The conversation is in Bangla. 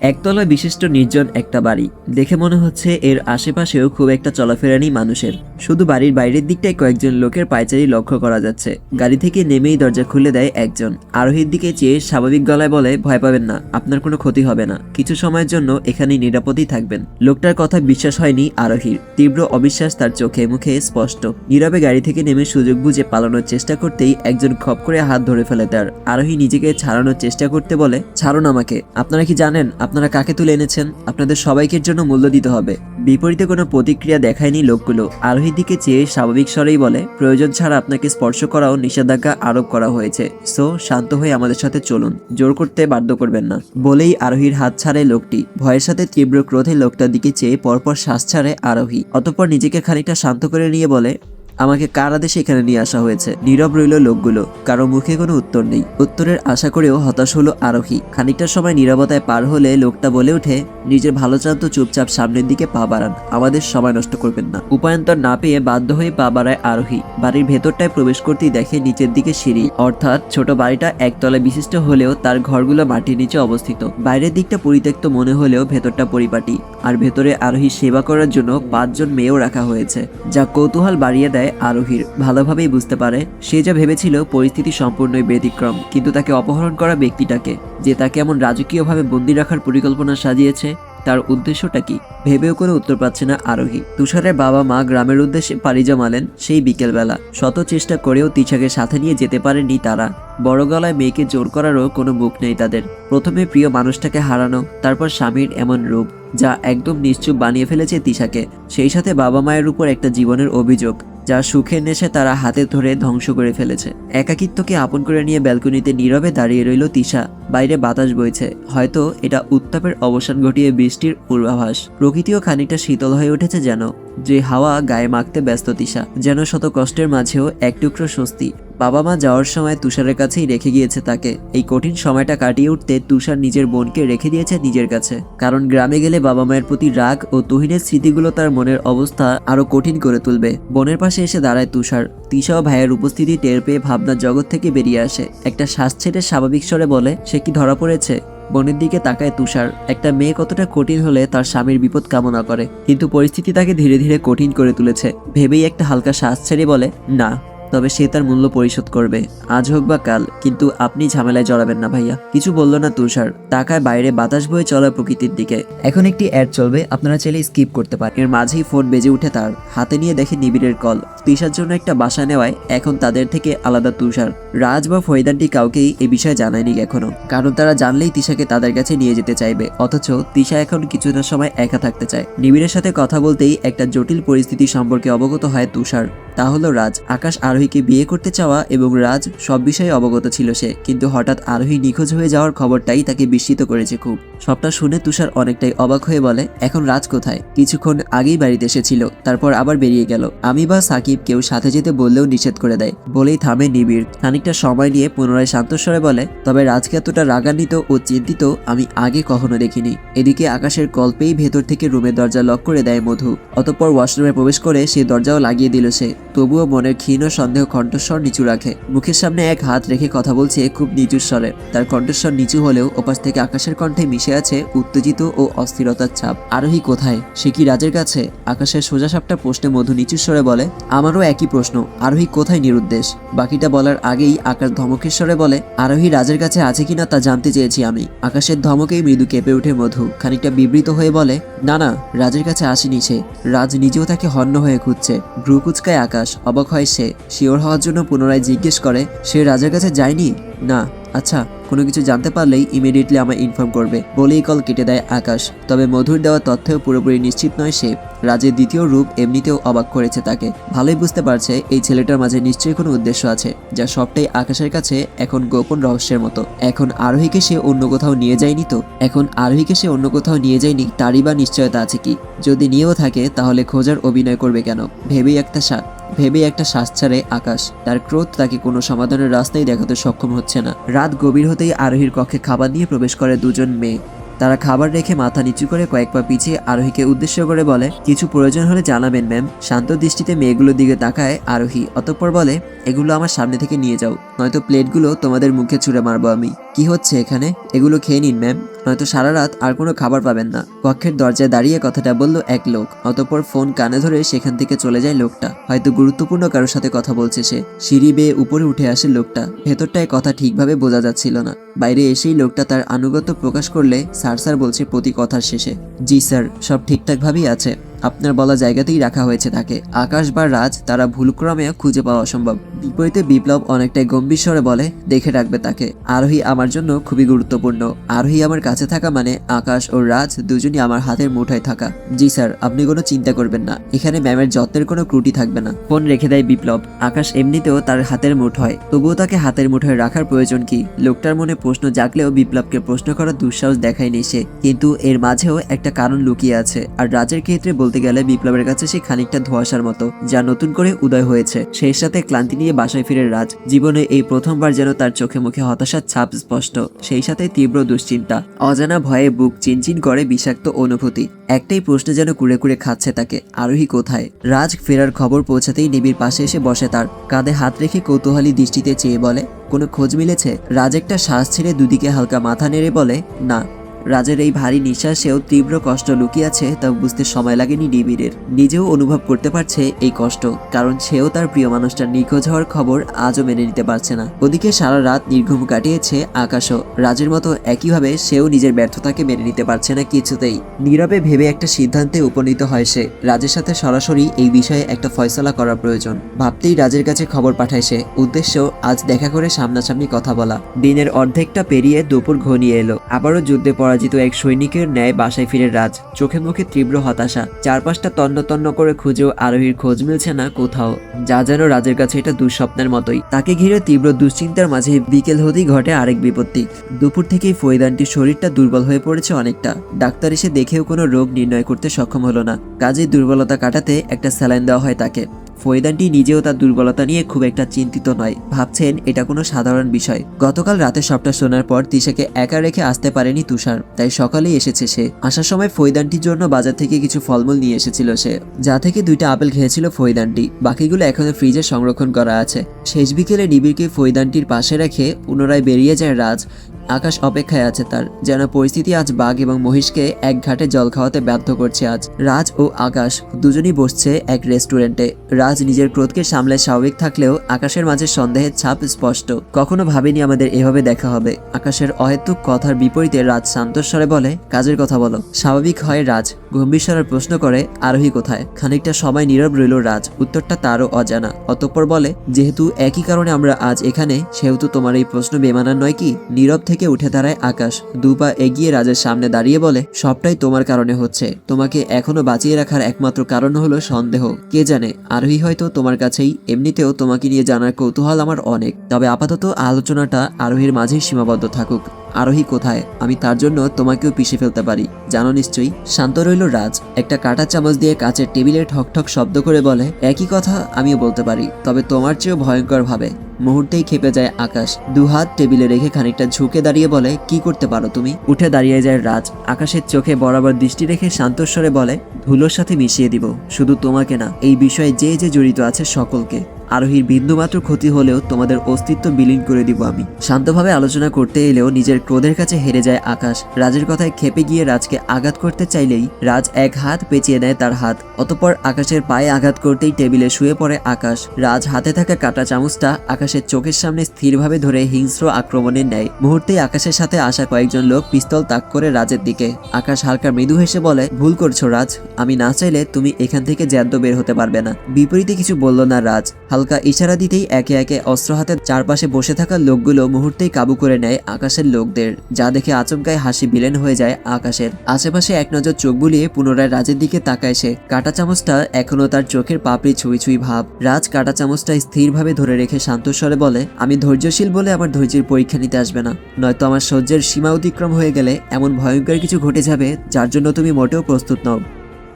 একতলা বিশিষ্ট নির্জন একটা বাড়ি। দেখে মনে হচ্ছে এর আশেপাশেও খুব একটা চলাফেরা নেই মানুষের। শুধু বাড়ির বাইরের দিকটায় কয়েকজন লোকের পায়চারি লক্ষ্য করা যাচ্ছে। গাড়ি থেকে নেমেই দরজা খুলে দেয় একজন। আরোহীর দিকে চেয়ে স্বাভাবিক গলায় বলে, ভয় পাবেন না, আপনার কোনো ক্ষতি হবে না। কিছু সময়ের জন্য এখানে নিরাপদেই থাকবেন। লোকটার কথা বিশ্বাস হয়নি আরোহীর। তীব্র অবিশ্বাস তার চোখে মুখে স্পষ্ট। নীরবে গাড়ি থেকে নেমে সুযোগ বুঝে পালানোর চেষ্টা করতেই একজন খপ করে হাত ধরে ফেলে তার। আরোহী নিজেকে ছাড়ানোর চেষ্টা করতে বলে, ছাড়ুন আমাকে। আপনারা কি জানেন আপনারা কাকে তুলে এনেছেন? আপনাদের সবাইকের জন্য মূল্য দিতে হবে। বিপরীতে কোনো প্রতিক্রিয়া দেখায়নি লোকগুলো। আরোহীর দিকে চেয়ে স্বাভাবিক স্বরেই বলে, প্রয়োজন ছাড়া আপনাকে স্পর্শ করাও নিষেধাজ্ঞা আরোপ করা হয়েছে। সো, শান্ত হয়ে আমাদের সাথে চলুন। জোর করতে বাধ্য করবেন না। বলেই আরোহীর হাত ছাড়ে লোকটি। ভয়ের সাথে তীব্র ক্রোধে লোকটার দিকে চেয়ে পরপর শ্বাস ছাড়ে আরোহী। অতঃপর নিজেকে খানিকটা শান্ত করে নিয়ে বলে আমাকে কার আদেশে এখানে নিয়ে আসা হয়েছে? নীরব রইল লোকগুলো। কারও মুখে কোনো উত্তর নেই। উত্তরের আশা করেও হতাশ হলো আরোহী। খানিকটা সময় নীরবতায় পার হলে লোকটা বলে ওঠে, নিজের ভালো চান তো চুপচাপ সামনের দিকে পা বাড়ান। আমাদের সময় নষ্ট করবেন না। উপায়ন্তর না পেয়ে বাধ্য হয়ে পা বাড়ায় আরোহী। বাড়ির ভেতরটায় প্রবেশ করতেই দেখে নিচের দিকে সিঁড়ি। অর্থাৎ ছোট বাড়িটা একতলা বিশিষ্ট হলেও তার ঘরগুলো মাটির নিচে অবস্থিত। বাইরের দিকটা পরিত্যক্ত মনে হলেও ভেতরটা পরিপাটি। আর ভেতরে আরোহী সেবা করার জন্য পাঁচজন মেয়েও রাখা হয়েছে। যা কৌতূহল বাড়িয়ে দেয় আরোহীর। ভালোভাবেই বুঝতে পারে, সে যা ভেবেছিল পরিস্থিতি সম্পূর্ণই ব্যতিক্রম, কিন্তু তাকে অপহরণ করা ব্যক্তিটাকে, যে তাকে এমন রাজকীয়ভাবে বন্দি রাখার পরিকল্পনা সাজিয়েছে, তার উদ্দেশ্যটা কি? ভেবেও কোনো উত্তর পাচ্ছে না আরোহী। তুষারের বাবা মা গ্রামের উদ্দেশ্যে পাড়ি জমালেন সেই বিকেলবেলা। শত চেষ্টা করেও তিশাকে সাথে নিয়ে যেতে পারেননি তারা। বড় গলায় মেয়েকে জোর করারও কোনো মুখ নেই তাদের। প্রথমে প্রিয় মানুষটাকে হারানো, তারপর স্বামীর এমন রূপ, যা একদম নিশ্চুপ বানিয়ে ফেলেছে তিশাকে। সেই সাথে বাবা মায়ের উপর একটা জীবনের অভিযোগ যা সুখের নেশে তারা হাতে ধরে ধ্বংস করে ফেলেছে। একাকিত্বকে আপন করে নিয়ে ব্যালকনিতে নীরবে দাঁড়িয়ে রইল তিশা। বাইরে বাতাস বইছে। হয়তো এটা উত্তাপের অবসান ঘটিয়ে বৃষ্টির পূর্বাভাস। প্রকৃতিও খানিকটা শীতল হয়ে উঠেছে যেন। যে হাওয়া গায়ে মাখতে ব্যস্ত তিশা, যেন শত কষ্টের মাঝেও এক টুকরো স্বস্তি। বাবা মা যাওয়ার সময় তুষারের কাছেই রেখে গিয়েছে তাকে। এই কঠিন সময়টা কাটিয়ে উঠতে তুষার নিজের বোনকে রেখে দিয়েছে নিজের কাছে। কারণ গ্রামে গেলে বাবা মায়ের প্রতি রাগ ও তুহিনের স্মৃতিগুলো তার মনের অবস্থা আরও কঠিন করে তুলবে। বোনের পাশে এসে দাঁড়ায় তুষার। তিশা ভাইয়ের উপস্থিতি টের পেয়ে ভাবনার জগৎ থেকে বেরিয়ে আসে। একটা শ্বাস ছেড়ে স্বাভাবিক স্বরে বলে, সে কি ধরা পড়েছে? বোনের দিকে তাকায় তুষার। একটা মেয়ে কতটা কঠিন হলে তার স্বামীর বিপদ কামনা করে। কিন্তু পরিস্থিতি তাকে ধীরে ধীরে কঠিন করে তুলেছে। ভেবেই একটা হালকা শ্বাস ছেড়ে বলে, না। তবে সে তার মূল্য পরিশোধ করবে। আজ হোক বা কাল, কিন্তু আপনি ঝামেলায় জড়াবেন না ভাইয়া। কিছু বলল না তুষার। তাকায় বাইরে বাতাস বয়ে চলা প্রকৃতির দিকে। এখন একটি অ্যাড চলবে, আপনারা চাইলে স্কিপ করতে পারেন। এর মাঝেই ফোন বেজে উঠে তার। হাতে নিয়ে দেখে নিবিড়ের কল। তিশার জন্য একটা বাসা নেওয়ায় এখন তাদের থেকে আলাদা তুষার। রাজ বা ফরিদানটি কাউকেই এ বিষয়ে জানায়নি এখনও। কারণ তারা জানলেই তিশাকে তাদের কাছে নিয়ে যেতে চাইবে। অথচ তিশা এখন কিছুটা সময় একা থাকতে চায়। নিবিড়ের সাথে কথা বলতেই একটা জটিল পরিস্থিতি সম্পর্কে অবগত হয় তুষার। তা হলো রাজ, আকাশ আরোহীকে বিয়ে করতে চাওয়া এবং রাজ সব বিষয়ে অবগত ছিল সে, কিন্তু হঠাৎ আরোহী নিখোঁজ হয়ে যাওয়ার খবরটাই তাকে বিস্মিত করেছে খুব। সবটা শুনে তুষার অনেকটাই অবাক হয়ে বলে, এখন রাজ কোথায়? কিছুক্ষণ আগেই বাড়িতে এসেছিল, তারপর আবার বেরিয়ে গেল। আমি বা সাকিব কেউ সাথে যেতে বললেও নিষেধ করে দেয়, বলেই থামে নিবিড়। খানিকটা সময় নিয়ে পুনরায় শান্তস্বরে বলে, তবে রাজকে এতটা রাগান্বিত ও চিন্তিত আমি আগে কখনো দেখিনি। এদিকে আকাশের কল্পেই ভেতর থেকে রুমের দরজা লক করে দেয় মধু। অতঃপর ওয়াশরুমে প্রবেশ করে সে দরজাও লাগিয়ে দিল সে। তবুও মনের ক্ষীণ কণ্ঠস্বর নিচু রাখে। মুখের সামনে এক হাত রেখে কথা বলছে খুব নিচু স্বরে। তার কণ্ঠস্বর নিচু হলেও ওপাশ থেকে আকাশের কণ্ঠে মিশে আছে উত্তেজিত ও অস্থিরতার ছাপ। আরোহী কোথায়? সে কি রাজের কাছে? আকাশের সোজা সাপটা প্রশ্নে মধু নিচু স্বরে বলে, আমারও একই প্রশ্ন। আরোহী কোথায় নিরুদ্দেশ? বাকিটা বলার আগেই আকাশ ধমকের স্বরে বলে, আরোহী রাজের কাছে আছে কিনা তা জানতে চেয়েছি আমি। আকাশের ধমকেই মৃদু কেঁপে ওঠে মধু। খানিকটা বিবৃত হয়ে বলে, না না, রাজের কাছে আসেনি সে। রাজ নিজেও তাকে হন্য হয়ে খুঁজছে। ভ্রু কুচকায় আকাশ, অবাক হয় সে। শিওর হওয়ার জন্য পুনরায় জিজ্ঞেস করে, সে রাজার কাছে যায়নি? না। আচ্ছা কোনো কিছু জানতে পারলেই ইমিডিয়েটলি আমায় ইনফর্ম করবে। বলেই কল কেটে দেয় আকাশ। তবে মধুর দেওয়া তথ্যেও পুরোপুরি নিশ্চিত নয় সে। রাজের দ্বিতীয় রূপ এমনিতেও অবাক করেছে তাকে। ভালোই বুঝতে পারছে এই ছেলেটার মাঝে নিশ্চয়ই কোনো উদ্দেশ্য আছে, যা সবটাই আকাশের কাছে এখন গোপন রহস্যের মতো। এখন আরোহীকে সে অন্য কোথাও নিয়ে যায়নি তো? এখন আরোহীকে সে অন্য কোথাও নিয়ে যায়নি, তারই বা নিশ্চয়তা আছে কি? যদি নিয়েও থাকে, তাহলে খোঁজার অভিনয় করবে কেন? ভেবেই একটা সা ভেবে একটা শ্বাস ছাড়ে আকাশ, তার ক্রোধ তাকে কোনো সমাধানের রাস্তায় দেখাতে সক্ষম হচ্ছে না। রাত গভীর হতেই আরোহীর কক্ষে খাবার নিয়ে প্রবেশ করে দুজন মেয়ে। তারা খাবার রেখে মাথা নিচু করে কয়েক পা পিছিয়ে আরোহীকে উদ্দেশ্য করে বলে, কিছু প্রয়োজন হলে জানাবেন, ম্যাম। শান্ত দৃষ্টিতে মেয়েগুলোর দিকে তাকায় আরোহী, অতঃপর বলে, এগুলো আমার সামনে থেকে নিয়ে যাও। নয়তো প্লেটগুলো তোমাদের মুখে ছুঁড়ে মারবো আমি। কি হচ্ছে এখানে? এগুলো খেয়ে নিন, ম্যাম। নয়তো সারা রাত আর কোনো খাবার পাবেন না। কক্ষের দরজায় দাঁড়িয়ে কথাটা বলল এক লোক। অতপর ফোন কানে ধরে সেখান থেকে চলে যায় লোকটা। হয়তো গুরুত্বপূর্ণ কারোর সাথে কথা বলছে সে। সিঁড়ি বেয়ে উপরে উঠে আসে লোকটা। ভেতরটায় কথা ঠিকভাবে বোঝা যাচ্ছিল না। বাইরে এসেই লোকটা তার আনুগত্য প্রকাশ করলে স্যার স্যার বলছে প্রতি কথার শেষে। জি স্যার, সব ঠিকঠাকভাবেই আছে। আপনার বলা জায়গাতেই রাখা হয়েছে তাকে। আকাশ বা রাজ তারা ভুলক্রমে খুঁজে পাওয়া অসম্ভব। বিপরীতে বিপ্লব অনেকটাই গম্ভীর স্বরে বলে, দেখে রাখবে তাকে। আরোহী আমার জন্য খুবই গুরুত্বপূর্ণ। আরোহী আমার কাছে থাকা মানে আকাশ ও রাজ দুজনই আমার হাতের মুঠায় থাকা। জি স্যার, আপনি কোনো চিন্তা করবেন না। এখানে ম্যামের যত্নের কোনো ত্রুটি থাকবে না। ফোন রেখে দেয় বিপ্লব। আকাশ এমনিতেও তার হাতের মুঠোয়। তবুও তাকে হাতের মুঠোয় রাখার প্রয়োজন কি? লোকটার মনে প্রশ্ন জাগলেও বিপ্লবকে প্রশ্ন করার দুঃসাহস দেখায়নি সে। কিন্তু এর মাঝেও একটা কারণ লুকিয়ে আছে। আর রাজের ক্ষেত্রে বলতে গেলে বিপ্লবের কাছে সে খানিকটা ধোঁয়াশার মতো, যা নতুন করে উদয় হয়েছে। সেই সাথে ক্লান্তি নিয়ে বাসায় ফিরে রাজ, জীবনে এই প্রথমবার যেন তার চোখে মুখে হতাশার ছাপ স্পষ্ট। সেই সাথে তীব্র দুশ্চিন্তা, অজানা ভয়ে বুক চিনচিন করে বিষাক্ত অনুভূতি। একটাই প্রশ্ন যেন কুড়ে কুড়ে খাচ্ছে তাকে, আরোহী কোথায়? রাজ ফেরার খবর পৌঁছাতেই নিবির পাশে এসে বসে তার, কাঁধে হাত রেখে কৌতূহলী দৃষ্টিতে চেয়ে বলে, কোনো খোঁজ মিলেছে? রাজ একটা শ্বাস ছেড়ে দুদিকে হালকা মাথা নেড়ে বলে, না। রাজের এই ভারী নিঃশ্বাসেও তীব্র কষ্ট লুকিয়ে আছে তা বুঝতে সময় লাগেনি নিবিড়ের। নিজেও অনুভব করতে পারছে এই কষ্ট, কারণ সেও তার প্রিয় মানুষটার নিখোঁজ হওয়ার খবর আজও মেনে নিতে পারছে না। ওদিকে সারা রাত নির্ঘুম কাটিয়েছে আকাশও। রাজের মতো একইভাবে সেও নিজের ব্যর্থতাকে মেনে নিতে পারছে না কিছুতেই। নীরবে ভেবে একটা সিদ্ধান্তে উপনীত হয় সে। রাজের সাথে সরাসরি এই বিষয়ে একটা ফয়সলা করা প্রয়োজন। ভাবতেই রাজের কাছে খবর পাঠায় সে। উদ্দেশ্য আজ দেখা করে সামনাসামনি কথা বলা। দিনের অর্ধেকটা পেরিয়ে দুপুর ঘনিয়ে এলো। আবারও যুদ্ধে পরাজিত এক সৈনিকের ন্যায় বাসায় ফিরে রাজ। চোখে মুখে তীব্র হতাশা। চারপাশটা তন্ন তন্ন করে খুঁজেও আরোহীর খোঁজ মিলছে না কোথাও। যা যেন রাজের কাছে এটা দুঃস্বপ্নের মতোই। তাকে ঘিরে তীব্র দুশ্চিন্তার মাঝে বিকেল হতেই ঘটে আরেক বিপত্তি। দুপুর থেকেই ফৈদানটির শরীরটা দুর্বল হয়ে পড়েছে অনেকটা। ডাক্তার এসে দেখেও কোনো রোগ নির্ণয় করতে সক্ষম হলো না। কাজেই দুর্বলতা কাটাতে একটা স্যালাইন দেওয়া হয় তাকে। ফৈদানটি নিজেও তার দুর্বলতা নিয়ে খুব একটা চিন্তিত নয়। ভাবছেন এটা কোনো সাধারণ বিষয়। গতকাল রাতে সবটা শোনার পর তিশাকে একা রেখে আসতে পারেনি তুষার। তাই সকালেই এসেছে সে। আসার সময় ফৈদানটির জন্য বাজার থেকে কিছু ফলমূল নিয়ে এসেছিল সে। যা থেকে দুইটা আপেল খেয়েছিল ফৈদানটি বাকিগুলো এখনও ফ্রিজে সংরক্ষণ করা আছে। শেষ বিকেলে নিবিড়কে ফৈদানটির পাশে রেখে পুনরায় বেরিয়ে যায় রাজ। আকাশ অপেক্ষায় আছে তার, যেন পরিস্থিতি আজ বাঘ এবং মহিষকে এক ঘাটে জল খাওয়াতে বাধ্য করছে আজ। রাজ ও আকাশ দুজনই বসছে এক রেস্টুরেন্টে। রাজ নিজের ক্রোধকে সামলে স্বাভাবিক থাকলেও আকাশের মাঝে সন্দেহের ছাপ স্পষ্ট। কখনো ভাবেনি আমাদের এভাবে দেখা হবে। আকাশের অহেতুক কথার বিপরীতে রাজ শান্তস্বরে বলে, কাজের কথা বলো। স্বাভাবিক হয় রাজ, গম্ভীর স্বরে প্রশ্ন করে, আরোহী কোথায়? খানিকটা সময় নীরব রইল রাজ, উত্তরটা তারও অজানা। অতঃপর বলে, যেহেতু একই কারণে আমরা আজ এখানে, সেহেতু তোমার এই প্রশ্ন বেমানার নয় কি? নীরব থেকে উঠে দাঁড়ায় আকাশ। দুপা এগিয়ে রাজের সামনে দাঁড়িয়ে বলে, সবটাই তোমার কারণে হচ্ছে। তোমাকে এখনও বাঁচিয়ে রাখার একমাত্র কারণ হলো সন্দেহ। কে জানে, আরোহী হয়তো তোমার কাছেই। এমনিতেও তোমাকে নিয়ে জানার কৌতূহল আমার অনেক। তবে আপাতত আলোচনাটা আরোহীর মাঝেই সীমাবদ্ধ থাকুক। আরোহী কোথায়? আমি তার জন্য তোমাকেও পিষে ফেলতে পারি। জানো নিশ্চয়ই, শান্ত রইল রাজ। একটা কাটা চামচ দিয়ে কাচের টেবিলে ঠক ঠক শব্দ করে বলে, একই কথা আমিও বলতে পারি, তবে তোমার চেয়েও ভয়ঙ্কর ভাবে। মুহূর্তেই খেপে যায় আকাশ। দুহাত টেবিলে রেখে খানিকটা ঝুঁকে দাঁড়িয়ে বলে, কি করতে পারো তুমি? উঠে দাঁড়িয়ে যায় রাজ। আকাশের চোখে বরাবর দৃষ্টি রেখে শান্তস্বরে বলে, ধুলোর সাথে মিশিয়ে দিব, শুধু তোমাকে না, এই বিষয়ে যে যে জড়িত আছে সকলকে। আরোহীর বিন্দুমাত্র ক্ষতি হলেও তোমাদের অস্তিত্ব বিলীন করে দিব আমি। শান্তভাবে আলোচনা করতে এলেও নিজের ক্রোধের কাছে হেরে যায় আকাশ। রাজের কথায় খেপে গিয়ে রাজকে আঘাত করতে চাইলেই রাজ এক হাত পেঁচিয়ে দেয় তার হাত। অতপর আকাশের পায়ে আঘাত করতেই টেবিলে শুয়ে পড়ে আকাশ। রাজ হাতে থাকা কাটা চামচটা আকাশের চোখের সামনে স্থিরভাবে ধরে হিংস্র আক্রমণের নেয়। মুহূর্তেই আকাশের সাথে আসা কয়েকজন লোক পিস্তল তাক করে রাজের দিকে। আকাশ হালকা মৃদু হেসে বলে, ভুল করছ রাজ। আমি না চাইলে তুমি এখান থেকে জ্যাদ্য বের হতে পারবে না। বিপরীতে কিছু বলল না রাজ। হালকা ইশারা দিতেই একে একে অস্ত্র হাতে চারপাশে বসে থাকা লোকগুলো মুহূর্তেই কাবু করে নেয় আকাশের লোকদের। যা দেখে আচমকায় হাসি বিলেন হয়ে যায় আকাশের। আশেপাশে এক নজর চোখ বুলিয়ে পুনরায় রাজের দিকে তাকায় সে। কাটা চামচটা এখনও তার চোখের পাপড়ি ছুঁই ছুঁই ভাব। রাজ কাটা চামচটা স্থিরভাবে ধরে রেখে শান্তস্বরে বলে, আমি ধৈর্যশীল বলে আমার ধৈর্যের পরীক্ষা নিতে আসবে না। নয়তো আমার সহ্যের সীমা অতিক্রম হয়ে গেলে এমন ভয়ঙ্কর কিছু ঘটে যাবে যার জন্য তুমি মোটেও প্রস্তুত নও।